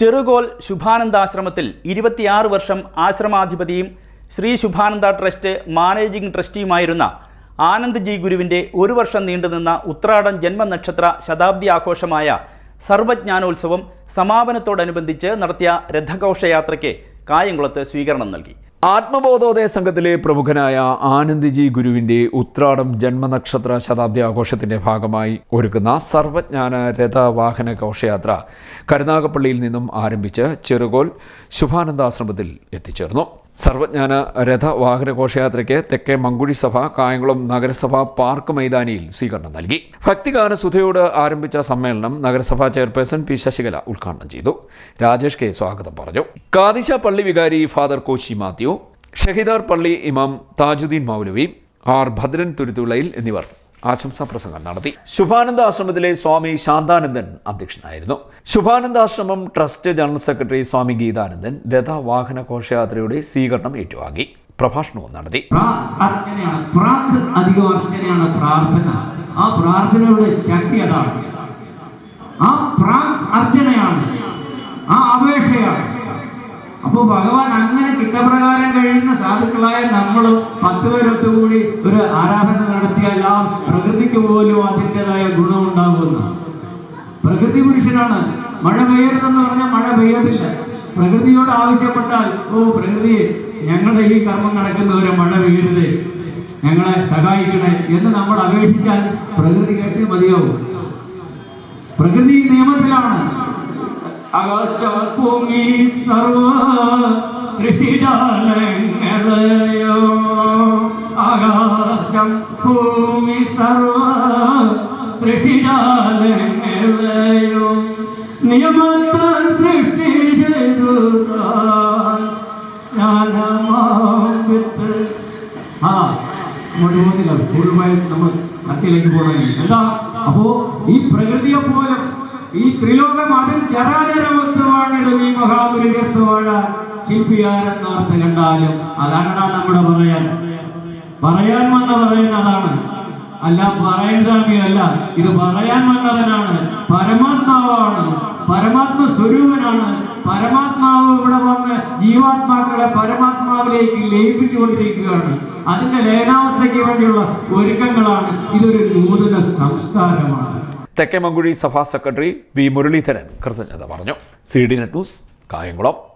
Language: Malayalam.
ചെറുകോൽ ശുഭാനന്ദാശ്രമത്തിൽ ഇരുപത്തിയാറ് വർഷം ആശ്രമാധിപതിയും ശ്രീ ശുഭാനന്ദ ട്രസ്റ്റ് മാനേജിംഗ് ട്രസ്റ്റിയുമായിരുന്ന ആനന്ദ് ജി ഗുരുവിന്റെ ഒരു വർഷം നീണ്ടുനിന്ന ഉത്രാടൻ ജന്മനക്ഷത്ര ശതാബ്ദി ആഘോഷമായ സർവജ്ഞാനോത്സവം സമാപനത്തോടനുബന്ധിച്ച് നടത്തിയ രഥഘോഷയാത്രയ്ക്ക് കായംകുളത്ത് സ്വീകരണം നൽകി. ആത്മബോധോദയ സംഘത്തിലെ പ്രമുഖനായ ആനന്ദ്ജി ഗുരുവിന്റെ ഉത്രാടം ജന്മനക്ഷത്ര ശതാബ്ദി ആഘോഷത്തിന്റെ ഭാഗമായി ഒരുക്കുന്ന സർവജ്ഞാന രഥവാഹന ഘോഷയാത്ര കരുനാഗപ്പള്ളിയിൽ നിന്നും ആരംഭിച്ച് ചെറുകോൽ ശുഭാനന്ദാശ്രമത്തിൽ എത്തിച്ചേർന്നു. സർവജ്ഞാന രഥ വാഹന ഘോഷയാത്രയ്ക്ക് തെക്കേ മങ്കുഴി സഭ കായംകുളം നഗരസഭ പാർക്ക് മൈതാനിയിൽ സ്വീകരണം നൽകി. ഭക്തിഗാന സുധയോട് ആരംഭിച്ച സമ്മേളനം നഗരസഭാ ചെയർപേഴ്സൺ പി ശശികല ഉദ്ഘാടനം ചെയ്തു. രാജേഷ് കെ സ്വാഗതം പറഞ്ഞു. കാദിശ പള്ളി വികാരി ഫാദർ കോശി മാത്യു ഷഹിദാർ പള്ളി ഇമാം താജുദ്ദീൻ മൗലവി ആർ ഭദ്രൻ തുരുത്തുളയിൽ എന്നിവർ ആശംസാ പ്രസംഗം നടത്തി. ശുഭാനന്ദ ആശ്രമത്തിലെ സ്വാമി ശാന്താനന്ദൻ അധ്യക്ഷനായിരുന്നു. Subhanandashramam trust general secretary Swami Geethanandan രഥവാഹന ഘോഷയാത്രയുടെ സ്വീകരണം ഏറ്റുവാങ്ങി. പ്രഭാഷണവും നടത്തി. പ്രാർത്ഥന. ആ പ്രാർത്ഥനയുടെ ശക്തി അതാണ്. ആ അർച്ചനയാണ്. ആ അപേക്ഷയാണ്. അപ്പോൾ ഭഗവാൻ അങ്ങനെ ചിട്ടപ്രകാരം കഴിയുന്ന സാധുക്കളായ നമ്മളും പത്ത് പേരൊത്തുകൂടി ഒരു ആരാധന നടത്തിയാൽ പോലും അതിന്റെതായ ഗുണമുണ്ടാകുമെന്ന്. പ്രകൃതി പുരുഷനാണ്. മഴ പെയ്യരുതെന്ന് പറഞ്ഞാൽ മഴ പെയ്യത്തില്ല. പ്രകൃതിയോട് ആവശ്യപ്പെട്ടാൽ ഓ പ്രകൃതി ഞങ്ങളുടെ ഈ കർമ്മം നടക്കുന്നവരെ മഴ പെയ്യരുത്. ഞങ്ങളെ സഹായിക്കണേ എന്ന് നമ്മൾ അപേക്ഷിച്ചാൽ പ്രകൃതി കേട്ട് മതിയാവും. പ്രകൃതി നിയമത്തിലാണ്. ആകാശഭൂമി സർവ സൃഷ്ടിജാലങ്ങളെയോ ആകാശം ഭൂമി സർവ സൃഷ്ടിജാലങ്ങളെയോ നിയമത്താൽ സൃഷ്ടി ചെയ്തു ആ അങ്ങോട്ട് പോകുന്നില്ല പൂർണമായി നമ്മൾ കത്തിലേക്ക് പോകണമെങ്കിൽ എന്താ? അപ്പോ ഈ പ്രകൃതിയെ പോലെ ഈ ത്രിലോകം അതിൽ ചരാചരവത്വമാണിടും ഈ മഹാപുരുഷത്വമാണ് ശില്പിയാരെന്നോർത്ത് കണ്ടാലും അതാണ് നമ്മുടെ പറയാൻ. പറയാൻ വന്ന പറയുന്ന അതാണ് അല്ല പറയാൻ സ്വാമിയല്ല ഇത് പറയാൻ വന്നവനാണ്. പരമാത്മാവാണ്. പരമാത്മ സ്വരൂപനാണ്. പരമാത്മാവ് ഇവിടെ വന്ന് ജീവാത്മാക്കളെ പരമാത്മാവിലേക്ക് ലയിപ്പിച്ചുകൊണ്ടിരിക്കുകയാണ്. അതിന്റെ ലയനാവസ്ഥയ്ക്ക് വേണ്ടിയുള്ള ഒരുക്കങ്ങളാണ്. ഇതൊരു നൂതന സംസ്കാരമാണ്. തെക്കേമങ്കുഴി സഭാ സെക്രട്ടറി വി മുരളീധരൻ കൃതജ്ഞത പറഞ്ഞു. C D net news Kayamkulam.